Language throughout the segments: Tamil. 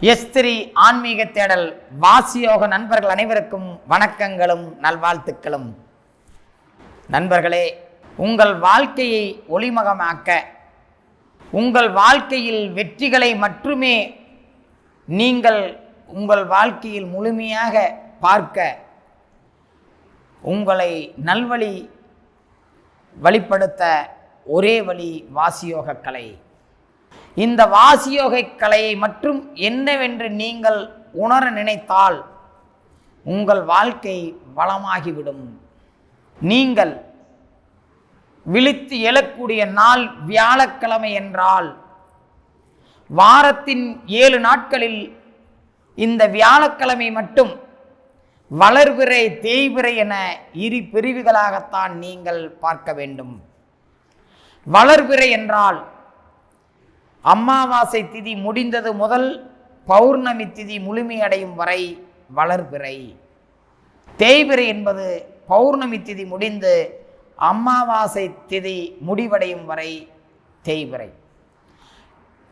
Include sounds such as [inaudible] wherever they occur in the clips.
எஸ்திரி ஆன்மீக தேடல் வாசியோக நண்பர்கள் அனைவருக்கும் வணக்கங்களும் நல்வாழ்த்துக்களும். நண்பர்களே உங்கள் வாழ்க்கையை ஒளிமகமாக்க உங்கள் வாழ்க்கையில் வெற்றிகளை மட்டுமே நீங்கள் உங்கள் வாழ்க்கையில் முழுமையாக பார்க்க உங்களை நல்வழி வழிப்படுத்த ஒரே வழி வாசியோக கலை இந்த வாசியோகை கலையை மற்றும் என்னவென்று நீங்கள் உணர நினைத்தால் உங்கள் வாழ்க்கை வளமாகிவிடும். நீங்கள் விழித்து எழக்கூடிய நாள் வியாழக்கிழமை என்றால் வாரத்தின் ஏழு நாட்களில் இந்த வியாழக்கிழமை மட்டும் வளர்பிறை தேய்பிறை என இரு பிரிவுகளாகத்தான் நீங்கள் பார்க்க வேண்டும். வளர்பிறை என்றால் அமாவாசை திதி முடிந்தது முதல் பௌர்ணமி திதி முழுமையடையும் வரை வளர்பிறை. தேய்பிறை என்பது பௌர்ணமி திதி முடிந்து அமாவாசை திதி முடிவடையும் வரை தேய்பிறை.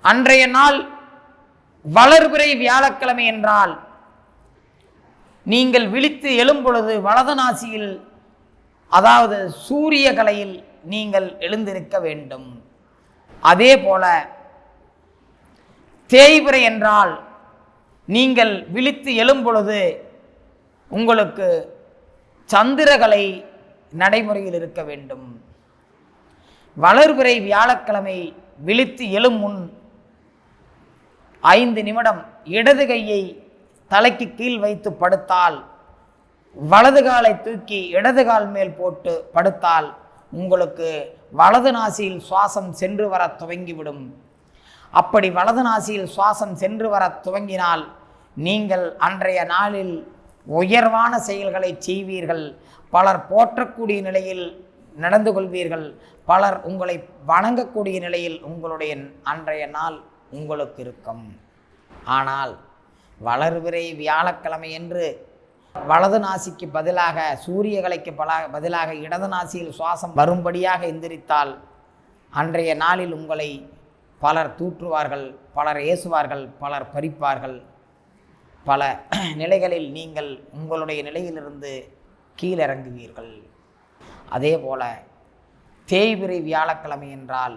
அன்றைய நாள் வளர்பிறை வியாழக்கிழமை என்றால் நீங்கள் விழித்து எழும்பொழுது வலது நாசியில் அதாவது சூரிய கலையில் நீங்கள் எழுந்திருக்க வேண்டும். அதே போல தேய்பிறை என்றால் நீங்கள் விழித்து எழும்பொழுது உங்களுக்கு சந்திரகலை நடைமுறையில் இருக்க வேண்டும். வளர்பிறை வியாழக்கிழமை விழித்து எழும் முன் ஐந்து நிமிடம் இடது கையை தலைக்கு கீழ் வைத்து படுத்தால் வலது காலை தூக்கி இடது கால் மேல் போட்டு படுத்தால் உங்களுக்கு வலது நாசியில் சுவாசம் சென்று வர துவங்கிவிடும். அப்படி வலது நாசியில் சுவாசம் சென்று வர துவங்கினால் நீங்கள் அன்றைய நாளில் உயர்வான செயல்களை செய்வீர்கள். பலர் போற்றக்கூடிய நிலையில் நடந்து கொள்வீர்கள். பலர் உங்களை வணங்கக்கூடிய நிலையில் உங்களுடைய அன்றைய நாள் உங்களுக்கு இருக்கும். ஆனால் வளர்விரை வியாழக்கிழமை என்று வலது நாசிக்கு பதிலாக சூரிய கலைக்கு பதிலாக இடது நாசியில் சுவாசம் வரும்படியாக எந்திரித்தால் அன்றைய நாளில் உங்களை பலர் தூற்றுவார்கள் பலர் ஏசுவார்கள் பலர் பறிப்பார்கள். பல [clears throat] நிலைகளில் நீங்கள் உங்களுடைய நிலையிலிருந்து கீழிறங்குவீர்கள். அதே போல தேய்பிரை வியாழக்கிழமை என்றால்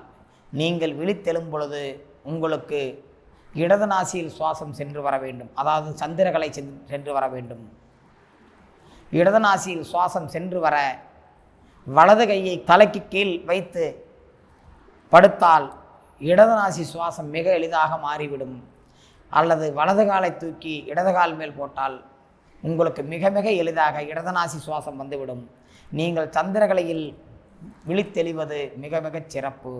நீங்கள் விழித்தெழும் பொழுது உங்களுக்கு இடது நாசியில் சுவாசம் சென்று வர வேண்டும். அதாவது சந்திரகலை சென்று சென்று வர வேண்டும். இடது நாசியில் சுவாசம் சென்று வர வலது கையை தலைக்கு கீழ் வைத்து படுத்தால் இடது நாசி சுவாசம் மிக எளிதாக மாறிவிடும். அல்லது வலது காலை தூக்கி இடது கால் மேல் போட்டால் உங்களுக்கு மிக மிக எளிதாக இடது நாசி சுவாசம் வந்துவிடும். நீங்கள் சந்திரகலையில் விழித்தெளிவது மிக மிகச் சிறப்பு.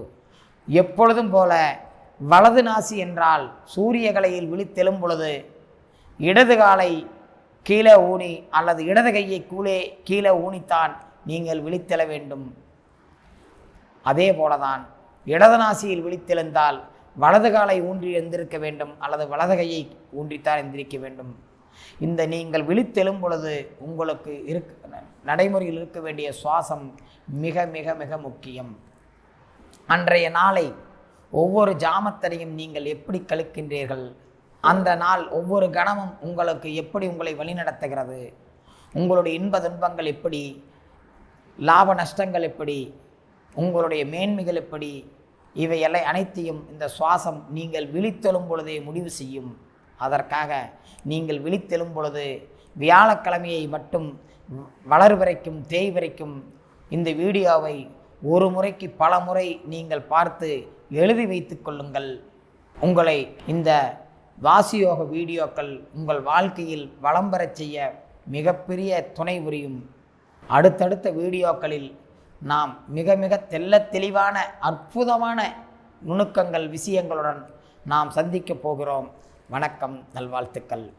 எப்பொழுதும் போல வலது நாசி என்றால் சூரிய கலையில் விழித்தெழும் பொழுது இடது காலை கீழே ஊனி அல்லது இடது கையை கூலே கீழே ஊனித்தான் நீங்கள் விழித்தெழ வேண்டும். அதே போலதான் இடது நாசியில் விழித்தெழுந்தால் வலது காலை ஊன்றி எழுந்திருக்க வேண்டும் அல்லது வலது கையை ஊன்றித்தான் எந்திரிக்க வேண்டும். இந்த நீங்கள் விழித்தெழும் பொழுது உங்களுக்கு இருக்க நடைமுறையில் இருக்க வேண்டிய சுவாசம் மிக மிக மிக முக்கியம். அன்றைய நாளை ஒவ்வொரு ஜாமத்தனையும் நீங்கள் எப்படி கழிக்கின்றீர்கள்? அந்த நாள் ஒவ்வொரு கணமும் உங்களுக்கு எப்படி உங்களை வழிநடத்துகிறது உங்களுடைய இன்ப துன்பங்கள் எப்படி? லாப நஷ்டங்கள் எப்படி? உங்களுடைய மேன்மைகள் எப்படி? இவையெல்லாம் அனைத்தையும் இந்த சுவாசம் நீங்கள் விழித்தெழும் பொழுதே முடிவு செய்யும். அதற்காக நீங்கள் விழித்தெழும் பொழுது வியாழக்கிழமையை மட்டும் வளர் வரைக்கும் தேய் வரைக்கும் இந்த வீடியோவை ஒரு முறைக்கு பல முறை நீங்கள் பார்த்து எழுதி வைத்து கொள்ளுங்கள். உங்களை இந்த வாசியோக வீடியோக்கள் உங்கள் வாழ்க்கையில் வளம் பெறச் செய்ய மிகப்பெரிய துணை புரியும். அடுத்தடுத்த வீடியோக்களில் நாம் மிக மிக தெல்ல தெளிவான அற்புதமான நுணுக்கங்கள் விஷயங்களுடன் நாம் சந்திக்கப் போகிறோம். வணக்கம் நல்வாழ்த்துக்கள்.